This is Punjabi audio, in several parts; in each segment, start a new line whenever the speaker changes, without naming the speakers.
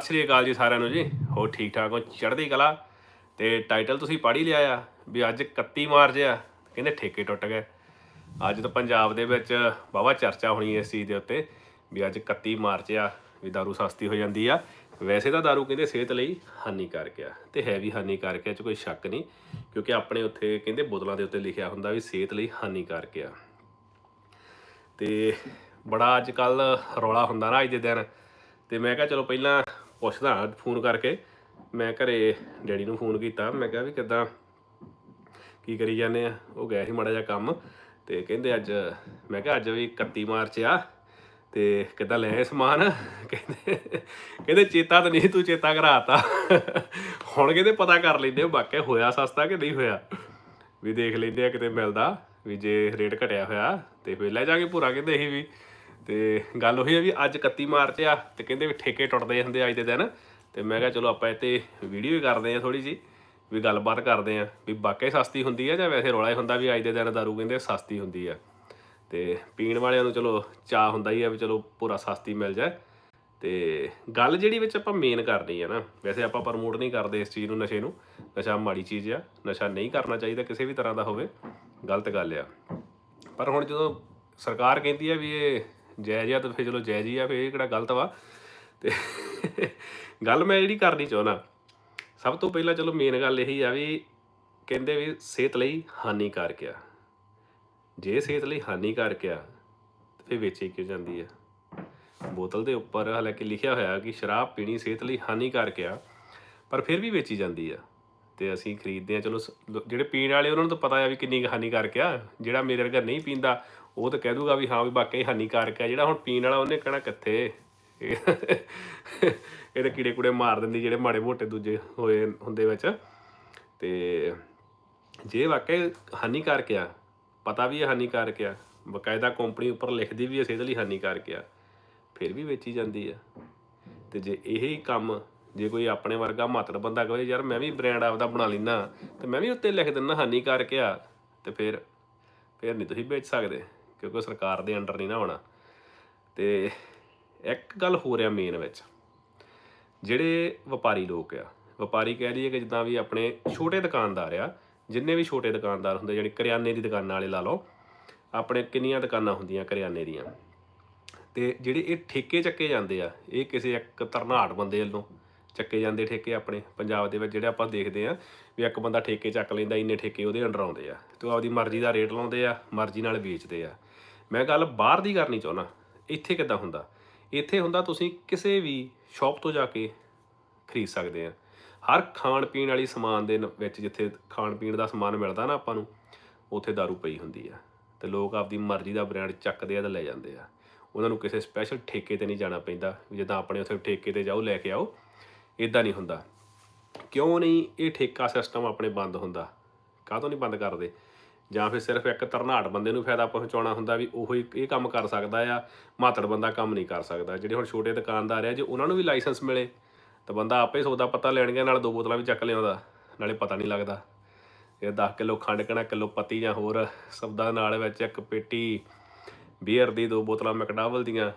ਸਤਿ ਸ਼੍ਰੀ ਅਕਾਲ ਜੀ ਸਾਰਿਆਂ ਨੂੰ ਜੀ। ਹੋ ਠੀਕ ਠਾਕ ਹੋ? ਚੜ੍ਹਦੀ ਕਲਾ। ਤੇ ਟਾਈਟਲ ਤੁਸੀਂ ਪੜ੍ਹ ਹੀ ਲਿਆ ਆ ਵੀ ਅੱਜ 31 ਮਾਰਚ ਆ ਕਹਿੰਦੇ ਠੇਕੇ ਟੁੱਟ ਗਏ। ਅੱਜ ਤਾਂ ਪੰਜਾਬ ਦੇ ਵਿੱਚ ਵਾਹਵਾ ਚਰਚਾ ਹੋਣੀ ਇਸ ਚੀਜ਼ ਦੇ ਉੱਤੇ ਵੀ ਅੱਜ 31 ਮਾਰਚ ਆ, ਵੀ ਦਾਰੂ ਸਸਤੀ ਹੋ ਜਾਂਦੀ ਆ। ਵੈਸੇ ਤਾਂ ਦਾਰੂ ਕਹਿੰਦੇ ਸਿਹਤ ਲਈ ਹਾਨੀਕਾਰਕ ਆ, ਤੇ ਹੈ ਵੀ ਹਾਨੀਕਾਰਕ ਆ ਚ ਕੋਈ ਸ਼ੱਕ ਨਹੀਂ, ਕਿਉਂਕਿ ਆਪਣੇ ਉੱਥੇ ਕਹਿੰਦੇ ਬੋਤਲਾਂ ਦੇ ਉੱਤੇ ਲਿਖਿਆ ਹੁੰਦਾ ਵੀ ਸਿਹਤ ਲਈ ਹਾਨੀਕਾਰਕ ਆ। ਤੇ ਬੜਾ ਅੱਜ ਕੱਲ ਰੌਲਾ ਹੁੰਦਾ ਨਾ ਅੱਜ ਦੇ ਦਿਨ। ਤੇ ਮੈਂ ਕਿਹਾ ਚਲੋ ਪਹਿਲਾਂ ਪੁੱਛਦਾ ਫੋਨ ਕਰਕੇ। ਮੈਂ ਘਰੇ ਡੈਡੀ ਨੂੰ ਫੋਨ ਕੀਤਾ। ਮੈਂ ਕਿਹਾ ਵੀ ਕਿੱਦਾਂ, ਕੀ ਕਰੀ ਜਾਂਦੇ ਆ? ਉਹ ਗਿਆ ਸੀ ਮਾੜਾ ਜਿਹਾ ਕੰਮ ਤੇ ਕਹਿੰਦੇ ਅੱਜ, ਮੈਂ ਕਿਹਾ ਅੱਜ ਵੀ 31 ਮਾਰਚ ਆ ਤੇ ਕਿੱਦਾਂ ਲੈ ਸਮਾਨ? ਕਹਿੰਦੇ ਕਹਿੰਦੇ ਚੇਤਾ ਤਾਂ ਨਹੀਂ ਤੂੰ ਚੇਤਾ ਕਰਾਤਾ। ਹੁਣ ਕਹਿੰਦੇ ਪਤਾ ਕਰ ਲੈਂਦੇ ਵਾਕਿਆ ਹੋਇਆ ਸਸਤਾ ਕਿ ਨਹੀਂ ਹੋਇਆ। ਵੀ ਦੇਖ ਲੈਂਦੇ ਆ ਕਿਤੇ ਮਿਲਦਾ ਵੀ ਜੇ ਰੇਟ ਘਟਿਆ ਹੋਇਆ ਤੇ ਫਿਰ ਲੈ ਜਾਗੇ ਪੂਰਾ ਕਹਿੰਦੇ ਅਸੀਂ ਵੀ। ਤੇ ਗੱਲ ਉਹੀ ਆ ਵੀ ਅੱਜ 31 ਮਾਰਚ ਆ ਤੇ ਕਹਿੰਦੇ ਵੀ ਠੇਕੇ ਟੁੱਟਦੇ ਹੁੰਦੇ ਅੱਜ ਦੇ ਦਿਨ। ਤੇ ਮੈਂ ਕਿਹਾ ਚਲੋ ਆਪਾਂ ਇੱਥੇ ਵੀਡੀਓ ਵੀ ਕਰਦੇ ਆ ਥੋੜੀ ਜੀ ਵੀ ਗੱਲਬਾਤ ਕਰਦੇ ਆ, ਵੀ ਵਾਕਈ ਸਸਤੀ ਹੁੰਦੀ ਆ ਜਾਂ ਵੈਸੇ ਰੌਲਾ ਹੀ ਹੁੰਦਾ ਵੀ ਅੱਜ ਦੇ ਦਿਨ ਦਾਰੂ ਕਹਿੰਦੇ ਸਸਤੀ ਹੁੰਦੀ ਆ। ਤੇ ਪੀਣ ਵਾਲਿਆਂ ਨੂੰ ਚਲੋ ਚਾਹ ਹੁੰਦਾ ਹੀ ਆ ਵੀ ਚਲੋ ਪੂਰਾ ਸਸਤੀ ਮਿਲ ਜਾਏ। ਤੇ ਗੱਲ ਜਿਹੜੀ ਵਿੱਚ ਆਪਾਂ ਮੇਨ ਕਰਨੀ ਹੈ ਨਾ, ਵੈਸੇ ਆਪਾਂ ਪ੍ਰਮੋਟ ਨਹੀਂ ਕਰਦੇ ਇਸ ਚੀਜ਼ ਨੂੰ, ਨਸ਼ੇ ਨੂੰ। ਨਸ਼ਾ ਮਾੜੀ ਚੀਜ਼ ਆ, ਨਸ਼ਾ ਨਹੀਂ ਕਰਨਾ ਚਾਹੀਦਾ ਕਿਸੇ ਵੀ ਤਰ੍ਹਾਂ ਦਾ ਹੋਵੇ, ਗਲਤ ਗੱਲ ਆ। ਪਰ ਹੁਣ ਜਦੋਂ ਸਰਕਾਰ ਕਹਿੰਦੀ ਆ ਵੀ ਇਹ ਜਾਇਜ਼ ਆ, ਤਾਂ ਫਿਰ ਚਲੋ ਜਾਇਜ਼ ਹੀ ਆ, ਫਿਰ ਇਹ ਕਿਹੜਾ ਗਲਤ ਵਾ। ਤੇ ਗੱਲ ਮੈਂ ਜਿਹੜੀ ਕਰਨੀ ਚਾਹੁੰਦਾ, ਸਭ ਤੋਂ ਪਹਿਲਾਂ ਚਲੋ ਮੇਨ ਗੱਲ ਇਹੀ ਆ ਵੀ ਕਹਿੰਦੇ ਵੀ ਸਿਹਤ ਲਈ ਹਾਨੀਕਾਰਕ ਆ। ਜੇ ਸਿਹਤ ਲਈ ਹਾਨੀਕਾਰਕ ਆ, ਤੇ ਫਿਰ ਵੇਚੀ ਕਿਉਂ ਜਾਂਦੀ ਆ? ਬੋਤਲ ਦੇ ਉੱਪਰ ਹਾਲਾਂਕਿ ਲਿਖਿਆ ਹੋਇਆ ਕਿ ਸ਼ਰਾਬ ਪੀਣੀ ਸਿਹਤ ਲਈ ਹਾਨੀਕਾਰਕ ਆ, ਪਰ ਫਿਰ ਵੀ ਵੇਚੀ ਜਾਂਦੀ ਆ। ਤੇ ਅਸੀਂ ਖਰੀਦਦੇ ਆ, ਚਲੋ ਸ- ਜਿਹੜੇ ਪੀਣ ਵਾਲੇ ਉਹਨਾਂ ਨੂੰ ਤਾਂ ਪਤਾ ਆ ਵੀ ਕਿੰਨੀ ਕੁ ਹਾਨੀਕਾਰਕ ਆ। ਜਿਹੜਾ ਮੇਰੇ ਵਰਗਾ ਨਹੀਂ ਪੀਂਦਾ ਉਹ ਤਾਂ ਕਹਿ ਦੂਗਾ ਵੀ ਹਾਂ ਵੀ ਵਾਕਈ ਹਾਨੀਕਾਰਕ ਆ ਜਿਹੜਾ ਹੁਣ ਪੀਣ ਵਾਲਾ ਉਹਨੇ ਕਹਿਣਾ ਕਿੱਥੇ? ਇਹ ਇਹਦੇ ਕੀੜੇ ਕੁੜੇ ਮਾਰ ਦਿੰਦੀ ਜਿਹੜੇ ਮਾੜੇ ਮੋਟੇ ਦੂਜੇ ਹੋਏ ਹੁੰਦੇ ਵਿੱਚ। ਤੇ ਜੇ ਵਾਕਈ ਹਾਨੀਕਾਰਕ ਆ, ਪਤਾ ਵੀ ਇਹ ਹਾਨੀਕਾਰਕ ਆ, ਬਕਾਇਦਾ ਕੰਪਨੀ ਉੱਪਰ ਲਿਖਦੀ ਵੀ ਹੈ ਸਿਹਤ ਲਈ ਹਾਨੀਕਾਰਕ ਆ, ਫਿਰ ਵੀ ਵੇਚੀ ਜਾਂਦੀ ਆ। ਤੇ ਜੇ ਇਹ ਹੀ ਕੰਮ, ਜੇ ਕੋਈ ਆਪਣੇ ਵਰਗਾ ਮਾਤੜ ਬੰਦਾ ਕਹੇ, ਯਾਰ ਮੈਂ ਵੀ ਬ੍ਰਾਂਡ ਆਪਦਾ ਬਣਾ ਲੈਣਾ ਤੇ ਮੈਂ ਵੀ ਉੱਤੇ ਲਿਖ ਦਿੰਦਾ ਹਾਨੀਕਾਰਕ ਆ, ਤੇ ਫਿਰ ਫਿਰ ਨਹੀਂ ਤੁਸੀਂ ਵੇਚ ਸਕਦੇ। ਕਿਉਂਕਿ ਸਰਕਾਰ ਦੇ ਅੰਡਰ ਨਹੀਂ ਨਾ ਹੋਣਾ ਤੇ ਇੱਕ ਗੱਲ ਹੋ ਰਿਹਾ ਮੇਨ ਵਿੱਚ। ਜਿਹੜੇ ਵਪਾਰੀ ਲੋਕ ਆ, ਵਪਾਰੀ ਕਹਿ ਲਈਏ ਕਿ ਜਿੱਦਾਂ ਵੀ ਆਪਣੇ ਛੋਟੇ ਦੁਕਾਨਦਾਰ ਆ, ਜਿੰਨੇ ਵੀ ਛੋਟੇ ਦੁਕਾਨਦਾਰ ਹੁੰਦੇ ਜਿਹੜੀ ਕਰਿਆਨੇ ਦੀ ਦੁਕਾਨਾਂ ਵਾਲੇ ਲਾ ਲਓ, ਆਪਣੇ ਕਿੰਨੀਆਂ ਦੁਕਾਨਾਂ ਹੁੰਦੀਆਂ ਕਰਿਆਨੇ ਦੀਆਂ। ਤੇ ਜਿਹੜੇ ਇਹ ਠੇਕੇ ਚੱਕੇ ਜਾਂਦੇ ਆ, ਇਹ ਕਿਸੇ ਇੱਕ ਤਰਨਾੜ ਬੰਦੇ ਵੱਲੋਂ ਚੱਕੇ ਜਾਂਦੇ ਠੇਕੇ ਆਪਣੇ ਪੰਜਾਬ ਦੇ ਵਿੱਚ, ਜਿਹੜੇ ਆਪਾਂ ਦੇਖਦੇ ਆ ਵੀ ਇੱਕ ਬੰਦਾ ਠੇਕੇ ਚੱਕ ਲੈਂਦਾ, ਇੰਨੇ ਠੇਕੇ ਉਹਦੇ ਅੰਡਰ ਆਉਂਦੇ ਆ। ਤੇ ਉਹ ਆਪਦੀ ਮਰਜ਼ੀ ਦਾ ਰੇਟ ਲਾਉਂਦੇ ਆ, ਮਰਜ਼ੀ ਨਾਲ ਵੇਚਦੇ ਆ। ਮੈਂ ਗੱਲ ਬਾਹਰ ਦੀ ਕਰਨੀ ਚਾਹੁੰਦਾ, ਇੱਥੇ ਕਿੱਦਾਂ ਹੁੰਦਾ? ਇੱਥੇ ਹੁੰਦਾ ਤੁਸੀਂ ਕਿਸੇ ਵੀ ਸ਼ਾਪ ਤੋਂ ਜਾ ਕੇ ਖਰੀਦ ਸਕਦੇ ਆ। ਹਰ ਖਾਣ ਪੀਣ ਵਾਲੀ ਸਮਾਨ ਦੇ ਨ- ਵਿੱਚ ਜਿੱਥੇ ਖਾਣ ਪੀਣ ਦਾ ਸਮਾਨ ਮਿਲਦਾ ਨਾ ਆਪਾਂ ਨੂੰ, ਉੱਥੇ ਦਾਰੂ ਪਈ ਹੁੰਦੀ ਆ। ਤੇ ਲੋਕ ਆਪਦੀ ਮਰਜ਼ੀ ਦਾ ਬ੍ਰਾਂਡ ਚੱਕਦੇ ਆ ਤੇ ਲੈ ਜਾਂਦੇ ਆ। ਉਹਨਾਂ ਨੂੰ ਕਿਸੇ ਸਪੈਸ਼ਲ ਠੇਕੇ ਤੇ ਨਹੀਂ ਜਾਣਾ ਪੈਂਦਾ। ਵੀ ਜਿੱਦਾਂ ਆਪਣੇ ਉੱਥੇ ਠੇਕੇ ਤੇ ਜਾਓ, ਲੈ ਕੇ ਆਓ ਇਦਾਂ ਨਹੀਂ ਹੁੰਦਾ। ਕਿਉਂ ਨਹੀਂ ਇਹ ਠੇਕਾ ਸਿਸਟਮ ਆਪਣੇ ਬੰਦ ਹੁੰਦਾ? ਕਾਹ ਤੋਂ ਨਹੀਂ ਬੰਦ ਕਰਦੇ? ਜਾਂ ਫਿਰ ਸਿਰਫ ਇੱਕ ਤਰਨਾੜ ਬੰਦੇ ਨੂੰ ਫਾਇਦਾ ਪਹੁੰਚਾਉਣਾ ਹੁੰਦਾ ਵੀ ਉਹੋ ਹੀ ਇਹ ਕੰਮ ਕਰ ਸਕਦਾ ਆ, ਮਾਤੜ ਬੰਦਾ ਕੰਮ ਨਹੀਂ ਕਰ ਸਕਦਾ। ਜਿਹੜੇ ਹੁਣ ਛੋਟੇ ਦੁਕਾਨਦਾਰ ਆ, ਜੇ ਉਹਨਾਂ ਨੂੰ ਵੀ ਲਾਇਸੈਂਸ ਮਿਲੇ, ਤਾਂ ਬੰਦਾ ਆਪੇ ਸੌਦਾ ਪਤਾ ਲੈਣ ਗਿਆ, ਨਾਲ ਦੋ ਬੋਤਲਾਂ ਵੀ ਚੱਕ ਲਿਆਉਂਦਾ, ਨਾਲੇ ਪਤਾ ਨਹੀਂ ਲੱਗਦਾ। ਇਹ 10 ਕਿਲੋ ਖੰਡ ਕਣਾ, ਕਿਲੋ ਪੱਤੀ ਜਾਂ ਹੋਰ ਸਬਦਾ ਨਾਲ ਵਿੱਚ ਇੱਕ ਪੇਟੀ, ਬੀਅਰ ਦੀ ਦੋ ਬੋਤਲਾਂ ਮੈਕਡਾਵਲ ਦੀਆਂ,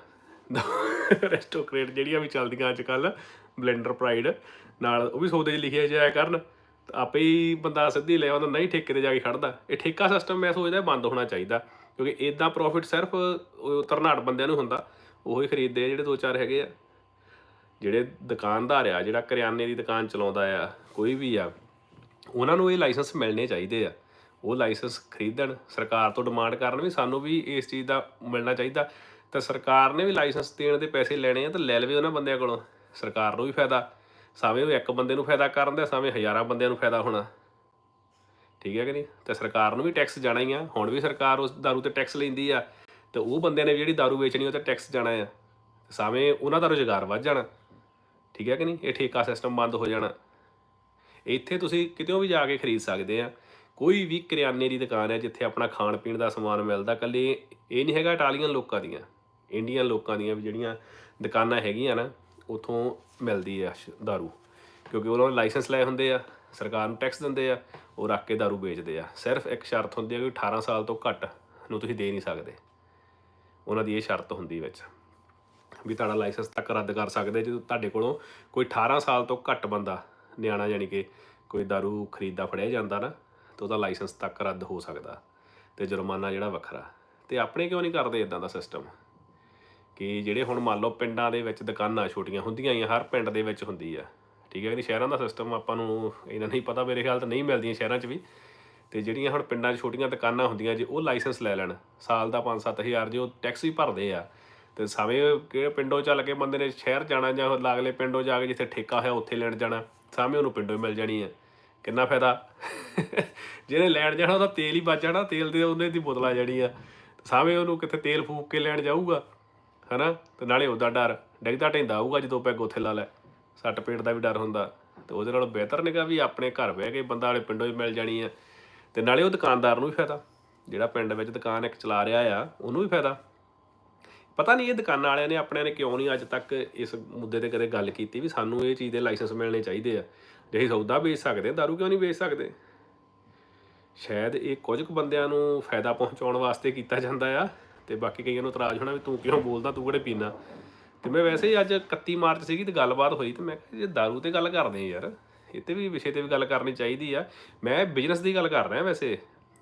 ਰੈਸਟੋਕ੍ਰੇਟ ਜਿਹੜੀਆਂ ਵੀ ਚੱਲਦੀਆਂ ਅੱਜ ਕੱਲ ਬਲੈਂਡਰ ਪ੍ਰਾਈਡ, ਨਾਲ ਉਹ ਵੀ ਸੌਦੇ 'ਚ ਲਿਖਿਆ ਜਾਇਆ ਕਰਨ। ਆਪੇ ਹੀ ਬੰਦਾ ਸਿੱਧੀ ਲੈ ਆਉਂਦਾ, ਨਹੀਂ ਠੇਕੇ ਤੇ ਜਾ ਕੇ ਖੜਦਾ। ਇਹ ਠੇਕਾ ਸਿਸਟਮ ਮੈਂ ਸੋਚਦਾ ਬੰਦ ਹੋਣਾ ਚਾਹੀਦਾ, ਕਿਉਂਕਿ ਇਦਾਂ ਪ੍ਰੋਫਿਟ ਸਿਰਫ ਉਹ ਤਰਨਾੜ ਬੰਦਿਆਂ ਨੂੰ ਹੁੰਦਾ, ਉਹੀ ਖਰੀਦਦੇ ਆ ਜਿਹੜੇ ਦੋ ਚਾਰ ਹੈਗੇ ਆ। ਜਿਹੜੇ ਦੁਕਾਨਦਾਰ ਆ, ਜਿਹੜਾ ਕਰਿਆਨੇ ਦੀ ਦੁਕਾਨ ਚਲਾਉਂਦਾ ਆ, ਕੋਈ ਵੀ ਆ, ਉਹਨਾਂ ਨੂੰ ਇਹ ਲਾਇਸੈਂਸ ਮਿਲਣੇ ਚਾਹੀਦੇ ਆ। ਉਹ ਲਾਇਸੈਂਸ ਖਰੀਦਣ, ਸਰਕਾਰ ਤੋਂ ਡਿਮਾਂਡ ਕਰਨ ਵੀ ਸਾਨੂੰ ਵੀ ਇਸ ਚੀਜ਼ ਦਾ ਮਿਲਣਾ ਚਾਹੀਦਾ। ਤਾਂ ਸਰਕਾਰ ਨੇ ਵੀ ਲਾਇਸੈਂਸ ਦੇਣ ਦੇ ਪੈਸੇ ਲੈਣੇ ਆ, ਤਾਂ ਲੈ ਲਵੇ ਉਹਨਾਂ ਬੰਦਿਆਂ ਕੋਲੋਂ। ਸਰਕਾਰ ਨੂੰ ਵੀ ਫਾਇਦਾ। ਸਾਵੇਂ ਉਹ ਇੱਕ ਬੰਦੇ ਨੂੰ ਫਾਇਦਾ ਕਰਨ ਦਾ, ਸਾਵੇਂ ਹਜ਼ਾਰਾਂ ਬੰਦਿਆਂ ਨੂੰ ਫਾਇਦਾ ਹੋਣਾ। ਠੀਕ ਹੈ ਕਿ ਨਹੀਂ? ਤੇ ਸਰਕਾਰ ਨੂੰ ਵੀ ਟੈਕਸ ਜਾਣਾ ਹੀ ਆ। ਹੁਣ ਵੀ ਸਰਕਾਰ ਉਸ ਦਾਰੂ ਤੇ ਟੈਕਸ ਲੈਂਦੀ ਆ, ਤੇ ਉਹ ਬੰਦਿਆਂ ਨੇ ਵੀ ਜਿਹੜੀ ਦਾਰੂ ਵੇਚਣੀ ਉਹ ਤੇ ਟੈਕਸ ਜਾਣਾ ਆ। ਸਾਵੇਂ ਉਹਨਾਂ ਦਾ ਰੁਜ਼ਗਾਰ ਵੱਧ ਜਾਣਾ। ਠੀਕ ਹੈ ਕਿ ਨਹੀਂ? ਇਹ ਠੇਕਾ ਸਿਸਟਮ ਬੰਦ ਹੋ ਜਾਣਾ। ਇੱਥੇ ਤੁਸੀਂ ਕਿਤੇ ਵੀ ਜਾ ਕੇ ਖਰੀਦ ਸਕਦੇ ਆ। ਕੋਈ ਵੀ ਕਰਿਆਨੇ ਦੀ ਦੁਕਾਨ ਹੈ ਜਿੱਥੇ ਆਪਣਾ ਖਾਣ ਪੀਣ ਦਾ ਸਮਾਨ ਮਿਲਦਾ ਕੱਲੇ ਇਹ ਨਹੀਂ ਹੈਗਾ ਇਟਾਲੀਅਨ ਲੋਕਾਂ ਦੀਆਂ, ਇੰਡੀਅਨ ਲੋਕਾਂ ਦੀਆਂ ਵੀ ਜਿਹੜੀਆਂ ਦੁਕਾਨਾਂ ਹੈਗੀਆਂ ਨਾ। ਉਥੋਂ ਮਿਲਦੀ ਆ ਸ਼- ਦਾਰੂ, ਕਿਉਂਕਿ ਉਹਨਾਂ ਨੇ ਲਾਇਸੈਂਸ ਲਏ ਹੁੰਦੇ ਆ, ਸਰਕਾਰ ਨੂੰ ਟੈਕਸ ਦਿੰਦੇ ਆ, ਉਹ ਰੱਖ ਕੇ ਦਾਰੂ ਵੇਚਦੇ ਆ। ਸਿਰਫ ਇੱਕ ਸ਼ਰਤ ਹੁੰਦੀ ਆ ਕਿ 18 ਸਾਲ ਤੋਂ ਘੱਟ ਨੂੰ ਤੁਸੀਂ ਦੇ ਨਹੀਂ ਸਕਦੇ। ਉਹਨਾਂ ਦੀ ਇਹ ਸ਼ਰਤ ਹੁੰਦੀ ਵਿੱਚ, ਵੀ ਤੁਹਾਡਾ ਲਾਇਸੈਂਸ ਤੱਕ ਰੱਦ ਕਰ ਸਕਦੇ ਜਦੋਂ ਤੁਹਾਡੇ ਕੋਲੋਂ ਕੋਈ 18 ਸਾਲ ਤੋਂ ਘੱਟ ਬੰਦਾ, ਨਿਆਣਾ ਯਾਨੀ ਕਿ ਕੋਈ दारू ਖਰੀਦਦਾ ਫੜਿਆ ਜਾਂਦਾ ਨਾ, ਤਾਂ ਉਹਦਾ ਲਾਇਸੈਂਸ ਤੱਕ ਰੱਦ ਹੋ ਸਕਦਾ, ਤੇ ਜੁਰਮਾਨਾ ਜਿਹੜਾ ਵੱਖਰਾ। ਤੇ ਆਪਣੇ ਕਿਉਂ ਨਹੀਂ ਕਰਦੇ ਇਦਾਂ ਦਾ ਸਿਸਟਮ ਕਿ ਜਿਹੜੇ ਹੁਣ ਮੰਨ ਲਓ ਪਿੰਡਾਂ ਦੇ ਵਿੱਚ ਦੁਕਾਨਾਂ ਛੋਟੀਆਂ ਹੁੰਦੀਆਂ ਹੀ ਆ, ਹਰ ਪਿੰਡ ਦੇ ਵਿੱਚ ਹੁੰਦੀ ਆ। ਠੀਕ ਹੈ ਕਿ ਸ਼ਹਿਰਾਂ ਦਾ ਸਿਸਟਮ ਆਪਾਂ ਨੂੰ ਇਹਨਾਂ ਨਹੀਂ ਪਤਾ ਮੇਰੇ ਖਿਆਲ ਤਾਂ ਨਹੀਂ ਮਿਲਦੀਆਂ ਸ਼ਹਿਰਾਂ 'ਚ ਵੀ। ਤੇ ਜਿਹੜੀਆਂ ਹੁਣ ਪਿੰਡਾਂ 'ਚ ਛੋਟੀਆਂ ਦੁਕਾਨਾਂ ਹੁੰਦੀਆਂ ਜੇ ਉਹ ਲਾਇਸੈਂਸ ਲੈ ਲੈਣ। ਸਾਲ ਦਾ 5-7000 ਜੇ ਉਹ ਟੈਕਸ ਵੀ ਭਰਦੇ ਆ। ਤੇ ਸਮੇਂ ਕਿਹੜੇ ਪਿੰਡੋਂ ਚੱਲ ਕੇ ਬੰਦੇ ਨੇ ਸ਼ਹਿਰ ਜਾਣਾ ਜਾਂ ਲਾਗਲੇ ਪਿੰਡੋਂ ਜਾ ਕੇ ਜਿੱਥੇ ਠੇਕਾ ਹੋਇਆ ਉੱਥੇ ਲੈਣ ਜਾਣਾ। ਸਾਵੇਂ ਉਹਨੂੰ ਪਿੰਡੋਂ ਮਿਲ ਜਾਣੀ ਆ। ਕਿੰਨਾ ਫਾਇਦਾ? ਜਿਹਨੇ ਲੈਣ ਜਾਣਾ ਉਹਦਾ ਤੇਲ ਹੀ ਬਚ ਜਾਣਾ ਤੇਲ ਦੇ ਉਹਨੇ ਦੀ ਬੋਤਲ ਆ ਜਾਣੀ ਆ ਸਾਵੇਂ ਉਹਨੂੰ ਕਿੱਥੇ ਤੇਲ ਫੂਕ ਕੇ ਲੈਣ ਜਾਊਗਾ। ਹਨਾ? ਤੇ ਨਾਲੇ ਉਹਦਾ ਡਰ। ਡਿੱਗਦਾ ਢੈਂਦਾ ਆਊਗਾ ਜਦੋਂ ਪੈਗ ਉੱਥੇ ਲਾ ਲੈ। ਸੱਟ ਪੇਟ ਦਾ ਵੀ ਡਰ ਹੁੰਦਾ। ਤੇ ਉਹਦੇ ਨਾਲੋਂ ਬਿਹਤਰ ਨਿਗਾ ਵੀ ਆਪਣੇ ਘਰ ਬਹਿ ਕੇ ਬੰਦਾ ਵਾਲੇ ਪਿੰਡੋਂ ਹੀ ਮਿਲ ਜਾਣੀ ਆ। ਤੇ ਨਾਲੇ ਉਹ ਦੁਕਾਨਦਾਰ ਨੂੰ ਵੀ ਫਾਇਦਾ। ਜਿਹੜਾ ਪਿੰਡ ਵਿੱਚ ਦੁਕਾਨ ਇੱਕ ਚਲਾ ਰਿਹਾ ਆ, ਉਹਨੂੰ ਵੀ ਫਾਇਦਾ। ਪਤਾ ਨਹੀਂ ਇਹ ਦੁਕਾਨਾਂ ਵਾਲਿਆਂ ਨੇ ਆਪਣਿਆਂ ਨੇ ਕਿਉਂ ਨਹੀਂ ਅੱਜ ਤੱਕ ਇਸ ਮੁੱਦੇ ਤੇ ਕਦੇ ਗੱਲ ਕੀਤੀ ਵੀ ਸਾਨੂੰ ਇਹ ਚੀਜ਼ ਦੇ ਲਾਇਸੈਂਸ ਮਿਲਣੇ ਚਾਹੀਦੇ ਆ। ਜੇ ਅਸੀਂ ਸੌਦਾ ਵੇਚ ਸਕਦੇ ਹਾਂ ਦਾਰੂ ਕਿਉਂ ਨਹੀਂ ਵੇਚ ਸਕਦੇ? ਸ਼ਾਇਦ ਇਹ ਕੁਝ ਕੁ ਬੰਦਿਆਂ ਨੂੰ ਫਾਇਦਾ ਪਹੁੰਚਾਉਣ ਵਾਸਤੇ ਕੀਤਾ ਜਾਂਦਾ ਆ। ਤੇ ਬਾਕੀ ਕਈਆਂ ਨੂੰ ਇਤਰਾਜ਼ ਹੋਣਾ ਵੀ ਤੂੰ ਕਿਉਂ ਬੋਲਦਾ, ਤੂੰ ਕਿਹੜੇ ਪੀਣਾ ਤੇ ਮੈਂ ਵੈਸੇ ਹੀ ਅੱਜ 31 ਮਾਰਚ ਸੀਗੀ ਤੇ ਗੱਲਬਾਤ ਹੋਈ ਤੇ ਮੈਂ ਕਿਹਾ ਜੇ ਦਾਰੂ ਤੇ ਗੱਲ ਕਰਦੇ ਆ ਯਾਰ, ਇਹ ਤੇ ਵੀ ਵਿਸ਼ੇ ਤੇ ਵੀ ਗੱਲ ਕਰਨੀ ਚਾਹੀਦੀ ਆ। ਮੈਂ ਬਿਜ਼ਨਸ ਦੀ ਗੱਲ ਕਰ ਰਿਹਾ ਵੈਸੇ,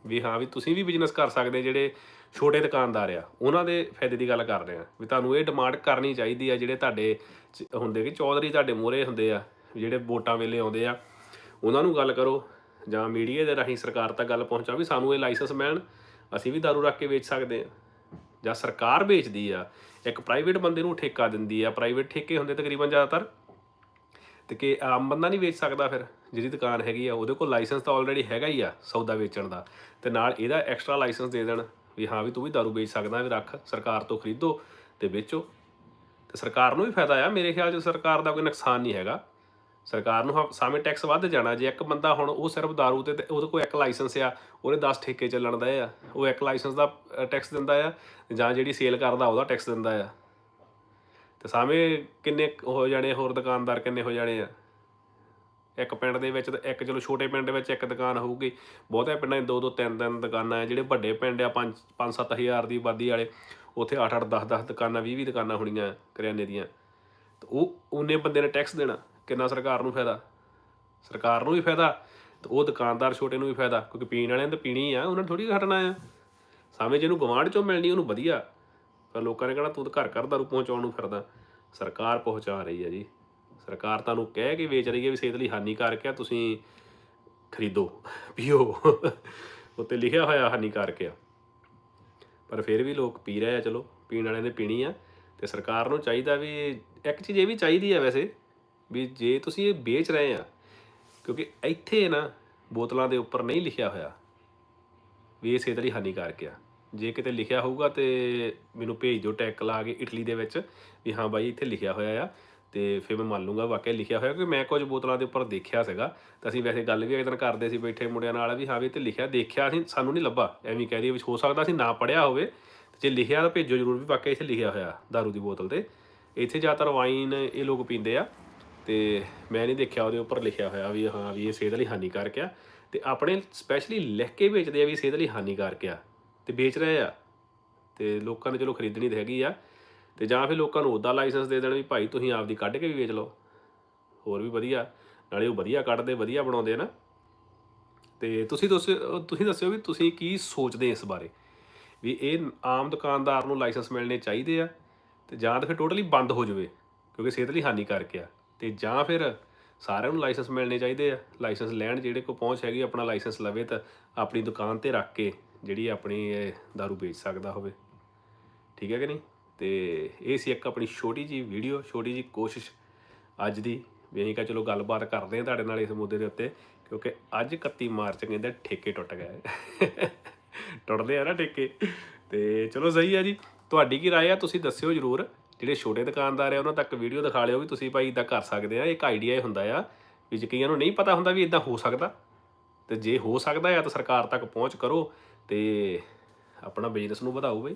ਵੀ ਹਾਂ ਵੀ ਤੁਸੀਂ ਵੀ ਬਿਜ਼ਨਸ ਕਰ ਸਕਦੇ ਜਿਹੜੇ ਛੋਟੇ ਦੁਕਾਨਦਾਰ ਆ, ਉਹਨਾਂ ਦੇ ਫਾਇਦੇ ਦੀ ਗੱਲ ਕਰ ਰਹੇ ਆ ਵੀ ਤੁਹਾਨੂੰ ਇਹ ਡਿਮਾਂਡ ਕਰਨੀ ਚਾਹੀਦੀ ਆ ਜਿਹੜੇ ਤੁਹਾਡੇ ਚ- ਹੁੰਦੇ ਕਿ ਚੌਧਰੀ ਤੁਹਾਡੇ ਮੂਹਰੇ ਹੁੰਦੇ ਆ, ਜਿਹੜੇ ਵੋਟਾਂ ਵੇਲੇ ਆਉਂਦੇ ਆ, ਉਹਨਾਂ ਨੂੰ ਗੱਲ ਕਰੋ। ਜਾਂ ਮੀਡੀਆ ਦੇ ਰਾਹੀਂ ਸਰਕਾਰ ਤੱਕ ਗੱਲ ਪਹੁੰਚਾਓ ਵੀ ਸਾਨੂੰ ਇਹ ਲਾਇਸੈਂਸ ਮਿਲਣ, ਅਸੀਂ ਵੀ ਦਾਰੂ ਰੱਖ ਕੇ ਵੇਚ ਸਕਦੇ ਆ ਜਾਂ ਸਰਕਾਰ ਵੇਚਦੀ ਆ, ਇੱਕ ਪ੍ਰਾਈਵੇਟ ਬੰਦੇ ਨੂੰ ਠੇਕਾ ਦਿੰਦੀ ਆ ਪ੍ਰਾਈਵੇਟ ਠੇਕੇ ਹੁੰਦੇ ਤਕਰੀਬਨ ਜ਼ਿਆਦਾਤਰ, ਤੇ ਕਿ ਆਮ ਬੰਦਾ ਨਹੀਂ ਵੇਚ ਸਕਦਾ ਫਿਰ, ਜਿਹਦੀ ਦੁਕਾਨ ਹੈਗੀ ਆ, ਉਹਦੇ ਕੋਲ ਲਾਇਸੈਂਸ ਤਾਂ ਆਲਰੇਡੀ ਹੈਗਾ ਹੀ ਆ ਸੌਦਾ ਵੇਚਣ ਦਾ, ਤੇ ਨਾਲ ਇਹਦਾ ਐਕਸਟਰਾ ਲਾਇਸੈਂਸ ਦੇ ਦੇਣ, ਵੀ ਹਾਂ ਵੀ ਤੂੰ ਵੀ ਦਾਰੂ ਵੇਚ ਸਕਦਾ, ਵੀ ਰੱਖ, ਸਰਕਾਰ ਤੋਂ ਖਰੀਦੋ ਤੇ ਵੇਚੋ, ਤੇ ਸਰਕਾਰ ਨੂੰ ਵੀ ਫਾਇਦਾ ਆ, ਮੇਰੇ ਖਿਆਲ 'ਚ ਸਰਕਾਰ ਦਾ ਕੋਈ ਨੁਕਸਾਨ ਨਹੀਂ ਹੈਗਾ। ਸਰਕਾਰ ਨੂੰ ਹ- ਸਾਵੇਂ ਟੈਕਸ ਵੱਧ ਜਾਣਾ, ਜੇ ਇੱਕ ਬੰਦਾ ਹੁਣ ਉਹ ਸਿਰਫ ਦਾਰੂ ਤੇ ਤੇ ਉਹਦੇ ਕੋਲ ਇੱਕ ਲਾਇਸੈਂਸ ਆ ਉਹਦੇ 10 ਠੇਕੇ ਚੱਲਣ ਦਾ ਆ, ਉਹ ਇੱਕ ਲਾਇਸੈਂਸ ਦਾ ਟੈਕਸ ਦਿੰਦਾ ਆ, ਜਾਂ ਜਿਹੜੀ ਸੇਲ ਕਰਦਾ ਉਹਦਾ ਟੈਕਸ ਦਿੰਦਾ ਆ। ਤੇ ਸਾਵੇਂ ਕਿੰਨੇ ਹੋ ਜਾਣੇ, ਹੋਰ ਦੁਕਾਨਦਾਰ ਕਿੰਨੇ ਹੋ ਜਾਣੇ ਆ? ਇੱਕ ਪਿੰਡ ਦੇ ਵਿੱਚ ਤਾਂ ਇੱਕ ਚਲੋ ਛੋਟੇ ਪਿੰਡ ਵਿੱਚ ਇੱਕ ਦੁਕਾਨ ਹੋਊਗੀ ਬਹੁਤੇ ਪਿੰਡਾਂ 'ਚ ਦੋ ਦੋ ਤਿੰਨ ਤਿੰਨ ਦੁਕਾਨਾਂ ਆ, ਜਿਹੜੇ ਵੱਡੇ ਪਿੰਡ ਆ 5 5 7000 ਦੀ ਆਬਾਦੀ ਵਾਲੇ, ਉੱਥੇ 8 8 10 10 ਦੁਕਾਨਾਂ 20 20 ਦੁਕਾਨਾਂ ਹੋਣੀਆਂ ਕਰਿਆਨੇ ਦੀਆਂ। ਤੇ ਉਹ, ਉਹਨੇ ਬੰਦੇ ਨੇ ਟੈਕਸ ਦੇਣਾ। ਕਿੰਨਾ ਸਰਕਾਰ ਨੂੰ ਫਾਇਦਾ? ਸਰਕਾਰ ਨੂੰ ਵੀ ਫਾਇਦਾ ਤੇ ਉਹ ਦੁਕਾਨਦਾਰ ਛੋਟੇ ਨੂੰ ਵੀ ਫਾਇਦਾ, ਕਿਉਂਕਿ ਪੀਣ ਵਾਲਿਆਂ ਨੇ ਤਾਂ ਪੀਣੀ ਆ, ਉਹਨਾਂ ਨੇ ਥੋੜੀ ਹਟਣਾ ਆ। ਸਾਵੇਂ ਜਿਹਨੂੰ ਗਵਾਂਢ ਚੋਂ ਮਿਲਣੀ, ਉਹਨੂੰ ਵਧੀਆ। ਪਰ ਲੋਕਾਂ ਨੇ ਕਹਿਣਾ, ਤੂੰ ਤਾਂ ਘਰ ਘਰ ਦਾਰੂ ਪਹੁੰਚਾਉਣ ਨੂੰ ਫਿਰਦਾ। ਸਰਕਾਰ ਪਹੁੰਚਾ ਰਹੀ ਹੈ ਜੀ। ਸਰਕਾਰ ਤੁਹਾਨੂੰ ਕਹਿ ਕੇ ਵੇਚ ਰਹੀ ਹੈ ਵੀ ਸਿਹਤ ਲਈ ਹਾਨੀਕਾਰਕ ਆ, ਤੁਸੀਂ ਖਰੀਦੋ, ਪੀਓ। ਉੱਤੇ ਲਿਖਿਆ ਹੋਇਆ ਹਾਨੀਕਾਰਕ ਆ। ਪਰ ਫਿਰ ਵੀ ਲੋਕ ਪੀ ਰਹੇ ਆ, ਚਲੋ, ਪੀਣ ਵਾਲਿਆਂ ਨੇ ਪੀਣੀ ਆ ਤੇ ਸਰਕਾਰ ਨੂੰ ਚਾਹੀਦਾ ਵੀ, ਇੱਕ ਚੀਜ਼ ਇਹ ਵੀ ਚਾਹੀਦੀ ਆ ਵੈਸੇ ਵੀ ਜੇ ਤੁਸੀਂ ਇਹ ਵੇਚ ਰਹੇ ਆ, ਕਿਉਂਕਿ ਇੱਥੇ ਨਾ ਬੋਤਲਾਂ ਦੇ ਉੱਪਰ ਨਹੀਂ ਲਿਖਿਆ ਹੋਇਆ ਵੀ ਇਹ ਸਿਹਤ ਲਈ ਹਾਨੀਕਾਰਕ ਆ। ਜੇ ਕਿਤੇ ਲਿਖਿਆ ਹੋਊਗਾ ਤੇ ਮੈਨੂੰ ਭੇਜ ਦਿਓ ਟੈਗ ਲਾ ਕੇ ਇਟਲੀ ਦੇ ਵਿੱਚ ਵੀ ਹਾਂ ਬਾਈ ਇੱਥੇ ਲਿਖਿਆ ਹੋਇਆ ਆ ਤੇ ਫਿਰ ਮੈਂ ਮੰਨ ਲੂੰਗਾ ਵਾਕਿਆ ਲਿਖਿਆ ਹੋਇਆ ਕਿ ਮੈਂ ਕੁਝ ਬੋਤਲਾਂ ਦੇ ਉੱਪਰ ਦੇਖਿਆ ਸੀਗਾ ਤਾਂ ਅਸੀਂ ਵੈਸੇ ਗੱਲ ਵੀ ਇੱਕ ਦਿਨ ਕਰਦੇ ਸੀ ਬੈਠੇ ਮੁੰਡਿਆਂ ਨਾਲ ਵੀ ਹਾਂ ਵੀ ਇੱਥੇ ਲਿਖਿਆ, ਦੇਖਿਆ ਅਸੀਂ ਸਾਨੂੰ ਨਹੀਂ ਲੱਭਾ, ਐਵੇਂ ਕਹਿ ਦਈਏ ਵੀ ਹੋ ਸਕਦਾ ਅਸੀਂ ਨਾ ਪੜਿਆ ਹੋਵੇ। ਤੇ ਜੇ ਲਿਖਿਆ ਤਾਂ ਭੇਜੋ ਜ਼ਰੂਰ ਵੀ ਵਾਕਿਆ ਇੱਥੇ ਲਿਖਿਆ ਹੋਇਆ दारू ਦੀ ਬੋਤਲ ਤੇ। ਇੱਥੇ ਜ਼ਿਆਦਾਤਰ ਵਾਈਨ ਇਹ ਲੋਕ ਪੀਂਦੇ ਆ। ਤੇ ਮੈਂ ਨਹੀਂ ਦੇਖਿਆ ਉਹਦੇ ਉੱਪਰ ਲਿਖਿਆ ਹੋਇਆ ਵੀ ਹਾਂ, ਵੀ ਇਹ ਸਿਹਤ ਲਈ ਹਾਨੀਕਾਰਕ ਆ। ਤੇ ਆਪਣੇ ਸਪੈਸ਼ਲੀ ਲਿਖ ਕੇ ਵੇਚਦੇ ਆ ਵੀ ਸਿਹਤ ਲਈ ਹਾਨੀਕਾਰਕ ਆ। ਤੇ ਵੇਚ ਰਹੇ ਆ। ਤੇ ਲੋਕਾਂ ਨੇ ਚਲੋ ਖਰੀਦਣੀ ਤਾਂ ਹੈਗੀ ਆ। ਤੇ ਜਾਂ ਫਿਰ ਲੋਕਾਂ ਨੂੰ ਉਹਦਾ ਲਾਇਸੈਂਸ ਦੇ ਦੇਣ ਵੀ ਭਾਈ ਤੁਸੀਂ ਆਪਦੀ ਕੱਢ ਕੇ ਵੀ ਵੇਚ ਲਓ। ਹੋਰ ਵੀ ਵਧੀਆ। ਨਾਲੇ ਉਹ ਵਧੀਆ ਕੱਢਦੇ, ਵਧੀਆ ਬਣਾਉਂਦੇ ਆ ਨਾ। ਤੇ ਤੁਸੀਂ ਦੱਸਿਓ ਤੁਸੀਂ ਦੱਸਿਓ ਵੀ ਤੁਸੀਂ ਕੀ ਸੋਚਦੇ ਇਸ ਬਾਰੇ? ਵੀ ਇਹ ਆਮ ਦੁਕਾਨਦਾਰ ਨੂੰ ਲਾਇਸੈਂਸ ਮਿਲਣੇ ਚਾਹੀਦੇ ਆ। ਤੇ ਜਾਂ ਤਾਂ ਫਿਰ ਟੋਟਲੀ ਬੰਦ ਹੋ ਜਾਵੇ, ਕਿਉਂਕਿ ਸਿਹਤ ਲਈ ਹਾਨੀਕਾਰਕ ਆ। ਤੇ ਜਾਂ ਫਿਰ ਸਾਰਿਆਂ ਨੂੰ ਲਾਇਸੈਂਸ ਮਿਲਣੇ ਚਾਹੀਦੇ ਆ। ਲਾਇਸੈਂਸ ਲੈਣ ਜਿਹੜੇ ਕੋ ਪਹੁੰਚ ਹੈਗੀ, ਆਪਣਾ ਲਾਇਸੈਂਸ ਲਵੇ ਤਾਂ ਆਪਣੀ ਦੁਕਾਨ ਤੇ ਰੱਖ ਕੇ ਜਿਹੜੀ ਆਪਣੀ ਇਹ ਦਾਰੂ ਵੇਚ ਸਕਦਾ ਹੋਵੇ। ਠੀਕ ਹੈ ਕਿ ਨਹੀਂ? ਤੇ ਇਹ ਸੀ ਇੱਕ ਆਪਣੀ ਛੋਟੀ ਜੀ ਵੀਡੀਓ ਛੋਟੀ ਜੀ ਕੋਸ਼ਿਸ਼ ਅੱਜ ਦੀ। ਵੀ ਅਸੀਂ ਕਿਹਾ ਚਲੋ ਗੱਲਬਾਤ ਕਰਦੇ ਹਾਂ ਤੁਹਾਡੇ ਨਾਲ ਇਸ ਮੁੱਦੇ ਦੇ ਉੱਤੇ, ਕਿਉਂਕਿ ਅੱਜ 31 ਮਾਰਚ ਕਹਿੰਦੇ ਠੇਕੇ ਟੁੱਟ ਗਏ। ਟੁੱਟਦੇ ਆ ਨਾ ਠੇਕੇ। ਤੇ ਚਲੋ ਸਹੀ ਆ ਜੀ। ਤੁਹਾਡੀ ਕੀ ਰਾਏ ਆ? ਤੁਸੀਂ ਦੱਸਿਓ ਜਰੂਰ। ਜਿਹੜੇ ਛੋਟੇ ਦੁਕਾਨਦਾਰ ਆ, ਉਹਨਾਂ ਤੱਕ ਵੀਡੀਓ ਦਿਖਾ ਲਿਓ ਵੀ ਤੁਸੀਂ ਭਾਈ ਇਦਾਂ ਕਰ ਸਕਦੇ ਆ, ਇੱਕ ਆਈਡੀਆ ਹੀ ਹੁੰਦਾ ਆ ਵੀ ਜੇ ਕਈਆਂ ਨੂੰ ਨਹੀਂ ਪਤਾ ਹੁੰਦਾ ਵੀ ਇਦਾਂ ਹੋ ਸਕਦਾ। ਤੇ ਜੇ ਹੋ ਸਕਦਾ ਆ, ਤਾਂ ਸਰਕਾਰ ਤੱਕ ਪਹੁੰਚ ਕਰੋ ਤੇ ਆਪਣਾ ਬਿਜ਼ਨਸ ਨੂੰ ਵਧਾਓ ਬਈ।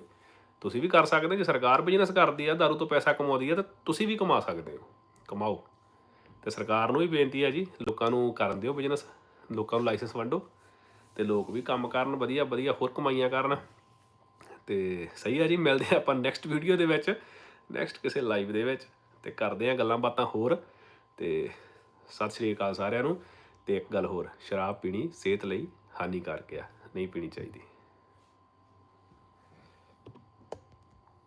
ਤੁਸੀਂ ਵੀ ਕਰ ਸਕਦੇ ਜੇ ਸਰਕਾਰ ਬਿਜ਼ਨਸ ਕਰਦੀ ਆ, ਦਾਰੂ ਤੋਂ ਪੈਸਾ ਕਮਾਉਂਦੀ ਆ, ਤਾਂ ਤੁਸੀਂ ਵੀ ਕਮਾ ਸਕਦੇ ਹੋ। ਕਮਾਓ। ਤੇ ਸਰਕਾਰ ਨੂੰ ਵੀ ਬੇਨਤੀ ਆ ਜੀ, ਲੋਕਾਂ ਨੂੰ ਕਰਨ ਦਿਓ ਬਿਜ਼ਨਸ ਲੋਕਾਂ ਨੂੰ ਲਾਇਸੈਂਸ ਵੰਡੋ ਤੇ ਲੋਕ ਵੀ ਕੰਮ ਕਰਨ ਵਧੀਆ ਵਧੀਆ ਹੋਰ ਕਮਾਈਆਂ ਕਰਨ। ਤੇ ਸਹੀ ਆ ਜੀ, ਮਿਲਦੇ ਹਾਂ ਆਪਾਂ ਨੈਕਸਟ ਵੀਡੀਓ ਦੇ ਵਿੱਚ। ਨੈਕਸਟ ਕਿਸੇ ਲਾਈਵ ਦੇ ਵਿੱਚ ਤੇ ਕਰਦੇ ਆ ਗੱਲਾਂ ਬਾਤਾਂ ਹੋਰ ਤੇ ਸਤਿ ਸ਼੍ਰੀ ਅਕਾਲ ਸਾਰਿਆਂ ਨੂੰ ਤੇ ਇੱਕ ਗੱਲ ਹੋਰ, ਸ਼ਰਾਬ ਪੀਣੀ ਸਿਹਤ ਲਈ ਹਾਨੀਕਾਰਕ ਆ, ਨਹੀਂ ਪੀਣੀ ਚਾਹੀਦੀ।